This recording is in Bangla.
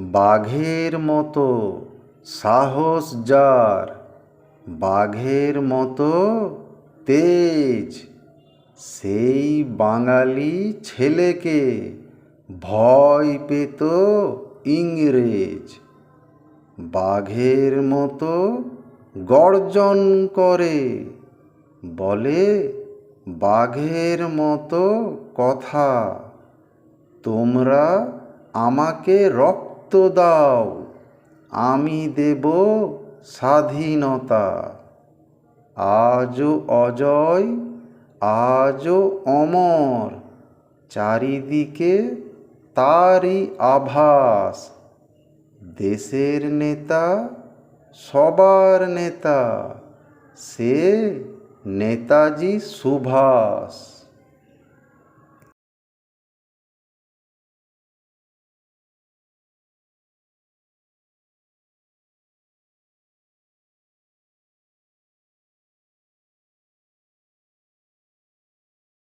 বাঘের মতো সাহস যার, বাঘের মতো তেজ। সেই বাঙালি ছেলেকে ভয় পেত ইংরেজ। বাঘের মতো গর্জন করে, বলে, বাঘের মতো কথা, তোমরা আমাকে রক্ত দাও। আমি দেব স্বাধীনতা। আজও অজয়, আজও অমর। চারিদিকে তারই আভাস। দেশের নেতা, সবার নেতা, সে নেতাজি সুভাষ।